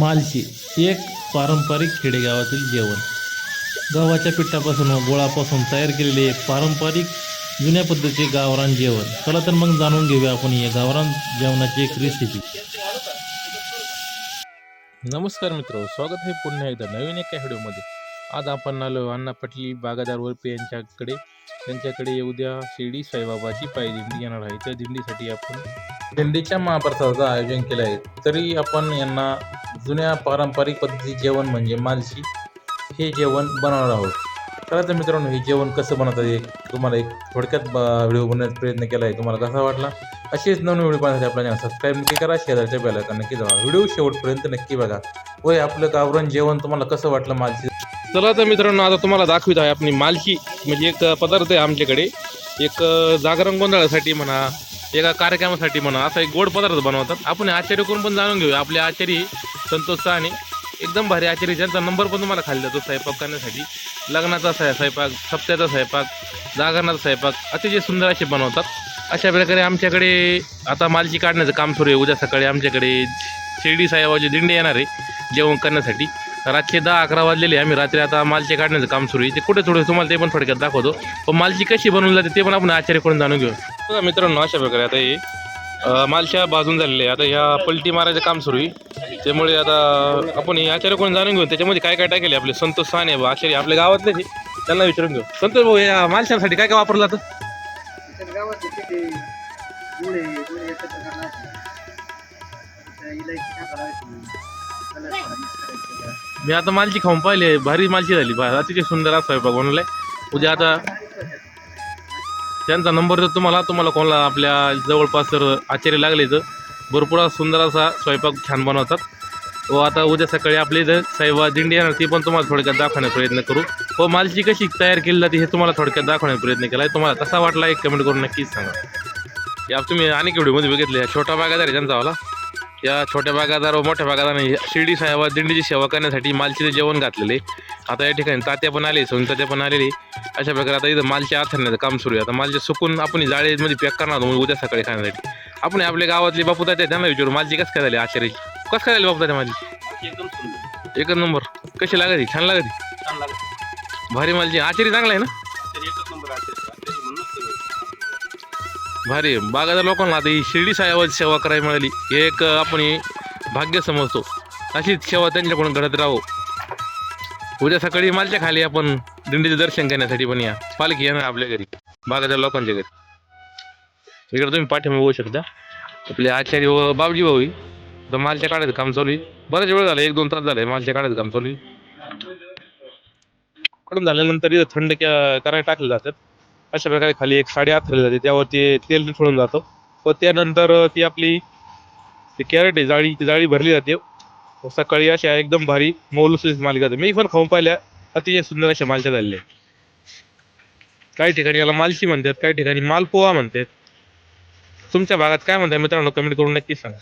मालची एक पारंपरिक खेडेगावातील जेवण. गव्हाच्या पिठापासून व गोळापासून तयार केलेले एक पारंपरिक जुन्या पद्धतीचे गावरान जेवण. चला तर मग जाणून घेऊया आपण या गावरान जेवणाची एक रेसिपी नमस्कार मित्र स्वागत आहे पुन्हा एकदा नवीन एका व्हिडिओमध्ये. आज आपण आलो अण्णा पटली बागादार वरपे यांच्याकडे. त्यांच्याकडे उद्या शिर्डी साईबाबाची पायी दिंडी येणार आहे. त्या दिंडीसाठी आपण दिंडीच्या महाप्रसादाचं आयोजन केलं आहे. तरी आपण यांना जुन्या पारंपरिक पद्धती जेवण म्हणजे मालशी. हे जेवण बनवणार आहोत. चला तर मित्रांनो हे जेवण कसं बनवतात आहे तुम्हाला एक थोडक्यात व्हिडिओ बनवण्याचा प्रयत्न केला आहे तुम्हाला कसा वाटला? असेच नवीन व्हिडिओ पाहण्यासाठी आपला चॅनल सबस्क्राईब नक्की करा शेजारच्या बेलायकन नक्की जावा व्हिडिओ शेवटपर्यंत नक्की बघा. होय आपलं गावरण जेवण तुम्हाला कसं वाटलं मालशी? चला तर मित्रांनो आता तुम्हाला दाखवित आहे आपली मालशी. म्हणजे एक पदार्थ आहे आमच्याकडे. एक जागरण गोंधळासाठी म्हणा एका कार्यक्रमासाठी म्हणा असा एक गोड पदार्थ बनवतात. आपण आचार्य करून पण जाणून घेऊया. आपले आचार्य संतोष साने एकदम भारी आचार्य त्यांचा नंबर पण तुम्हाला खाली जातो स्वयंपाक करण्यासाठी. लग्नाचा स्वयंपाक सप्त्याचा स्वयंपाक जागरणाचा स्वयंपाक अतिशय सुंदर असे बनवतात. अशा प्रकारे आमच्याकडे आता मालची काढण्याचं काम सुरू आहे. उद्या सकाळी आमच्याकडे शिर्डी साहेबाचे दिंडी येणार आहे जेवण करण्यासाठी. रातचे दहा अकरा वाजलेले आम्ही. रात्री आता मालचे काढण्याचं काम सुरू आहे. ते कुठे थोडं तुम्हाला ते पण थोडक्यात दाखवतो. पण मालची कशी बनवून जाते ते पण आपण आचार्यकडून जाणून घेऊ. बघा मित्रांनो अशा प्रकारे आता हे मालच्या बाजून झालेले आहे. आता ह्या पलटी मारायचं काम सुरू आहे. त्यामुळे आता आपण हे आचार्यकडून जाणून घेऊ त्याच्यामध्ये काय काय टाकेल आपले संतोष साने बा आचार्य आपल्या गावातले ते त्यांना विचारून घेऊ. संतोष भाऊ या मालशांसाठी काय काय वापरलं जातं मी आता मालची खाऊन पाहिले भारी मालची झाली. बा अतिशय सुंदर असा स्वयंपाक बनवलाय. उद्या आता त्यांचा नंबर जर तुम्हाला. तुम्हाला कोणाला आपल्या जवळपास जर आचार्य लागले तर. भरपूर असा सुंदर असा स्वयंपाक छान बनवतात. व आता उद्या सकाळी आपली इथं साईबा दिंडी येणार ती पण तुम्हाला थोडक्यात दाखवण्याचा प्रयत्न करू. व मालची कशी तयार केली जाते हे तुम्हाला थोडक्यात दाखवण्याचा प्रयत्न केला आहे. तुम्हाला कसा वाटला एक कमेंट करून नक्कीच सांगा. या तुम्ही अनेक व्हिडिओमध्ये बघितले छोटा बागादार आहे त्यांचा वाला. या छोट्या बागादार व मोठ्या बागादाराने शिर्डी साहेबा दिंडीची सेवा करण्यासाठी मालचे जेवण घातलेले. आता या ठिकाणी तात्या पण आले सोन तात्या पण आलेले. अशा प्रकारे आता इथं मालच्या आथरण्याचं काम सुरू आहे. आता मालचे सुकून आपण जाळीमध्ये पॅक करणार आहोत उद्या सकाळी खाण्यासाठी. आपण आपल्या गावातले बापू तात्या त्यांना विचारू मालची कसं काय झाली आचार्याची कसं काय झाली बापू तात्या माझी एकदम सुंदर एकच नंबर. कशी लागत छान लागत छान लागत भारी मालची. आचारी चांगला आहे ना? भारी आहे. लोकांना आता ही शिर्डी साहेबाची सेवा करायला मिळाली. हे एक आपण हे भाग्य समजतो. अशीच सेवा त्यांच्याकडून घडत राहो. उद्या सकाळी मालच्या खाली आपण दिंडीचे दर्शन करण्यासाठी पण या. पालखी येणार आपल्या घरी. बागादार लोकांच्या घरी. इकडे तुम्ही पाठिंबा होऊ शकता. आपले आचार्य व बाबजी भाऊ तर मालच्या काढायचं काम चालू आहे. बराच वेळ झाला एक दोन तास झाले मालच्या काढायचं काम चालू आहे. काढून झाल्यानंतर इथं थंड करायला टाकले जातात. अशा प्रकारे खाली एक साडी आथरली जाते. त्यावरती तेल सोडून जातं. व त्यानंतर ती आपली ती कॅरेट आहे जाळी ती जाळी भरली जाते. सकाळी अशा एकदम भारी मौलुसीत मालिका जाते मी पण खाऊन पाहिल्या. अतिशय सुंदर अशा मालच्या झालेल्या आहेत. काही ठिकाणी याला मालशी म्हणतात काही ठिकाणी मालपोहा म्हणतात. तुमच्या भागात काय म्हणतात मित्रांनो? कमेंट करून नक्की सांगा.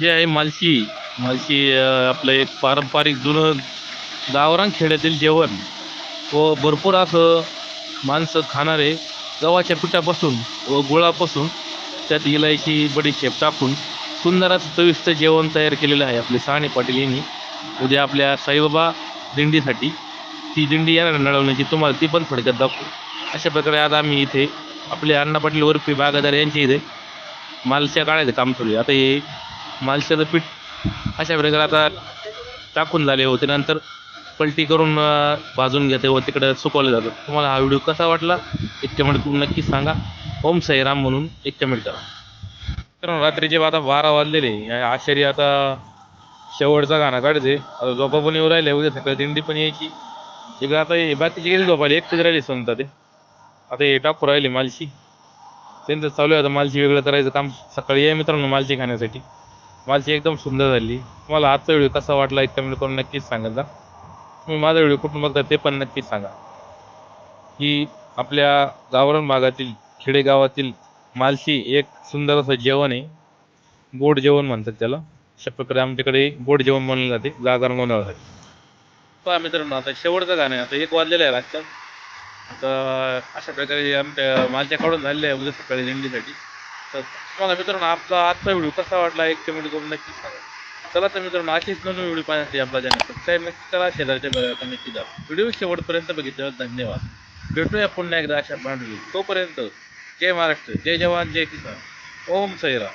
हे आहे मालशी. मालशी आपलं एक पारंपरिक जुनं गावरान खेड्यातील जेवण. व भरपूर असं माणसं खाणारे गव्हाच्या पिठापासून व गुळापासून त्यात इलायची बडीशेप टाकून सुंदर असं चविष्ट जेवण तयार केलेलं आहे आपले साने पाटील यांनी. उद्या आपल्या साईबाबा दिंडीसाठी ती दिंडी येणार नळवण्याची तुम्हाला ती पण थोडक्यात दाखवू. अशा प्रकारे आता आम्ही इथे आपले अण्णा पाटील वरपी बागादार यांच्या इथे मालच्या काढायचं काम सुरू आहे. आता हे मालशाचं पीठ अशा प्रकारे आता टाकून झाले होते. नंतर पलटी करून भाजून घेते व तिकडं सुकवलं जातात तुम्हाला हा व्हिडिओ कसा वाटला? एक कमेंट करून नक्की सांगा. ओम साईराम म्हणून एक कमेंट करा. तर रात्रीचे आता बारा वाजलेले आश्चर्य आता शेवटचा गाणं काढते आता झोपा पण येऊ राहिले उद्या सकाळी दिंडी पण यायची. इकडे आता हे बाकीची गेली झोपायला. एकटीच राहिली समजा ते. आता हे टाकू राहिली मालशी. त्यांचं चालू आहे आता मालशी वेगळं करायचं काम. सकाळी या मित्रांनो मालची खाण्यासाठी. मालची एकदम सुंदर झाली. तुम्हाला आजचा व्हिडिओ कसा वाटला एक कमेंट करून नक्कीच सांगत जा. तुम्ही माझा व्हिडिओ कुठून बघता ते पण नक्कीच सांगा. ही आपल्या गावरान भागातील खेडेगावातील मालशी एक सुंदर असं जेवण आहे. गोड जेवण म्हणतात त्याला. अशा प्रकारे आमच्याकडे गोड जेवण म्हणलं जाते जागरण गोंधळासाठी पहा मित्रांनो आता शेवटचं गाणं आहे. आता एक वाजलेलं आहे रातच्या आता अशा प्रकारे आमच्या माझ्याकडून झालेलं आहे उद्या सकाळी दिंडीसाठी. तर तुम्हाला मित्रांनो आपला आजचा व्हिडिओ कसा वाटला एक कमेंट करून नक्की सांगा. चला तर मित्रांनो अशीच नवीन व्हिडिओ पाहण्यासाठी आपला चॅनल सबस्क्राईब नक्की करा शेजारच्या बघायला नक्की जा. व्हिडिओ शेवटपर्यंत बघितल्यावर धन्यवाद. भेटूया पुन्हा एकदा अशा भांडवी तोपर्यंत जय महाराष्ट्र जय जवान जय किसान. ओम सैरा.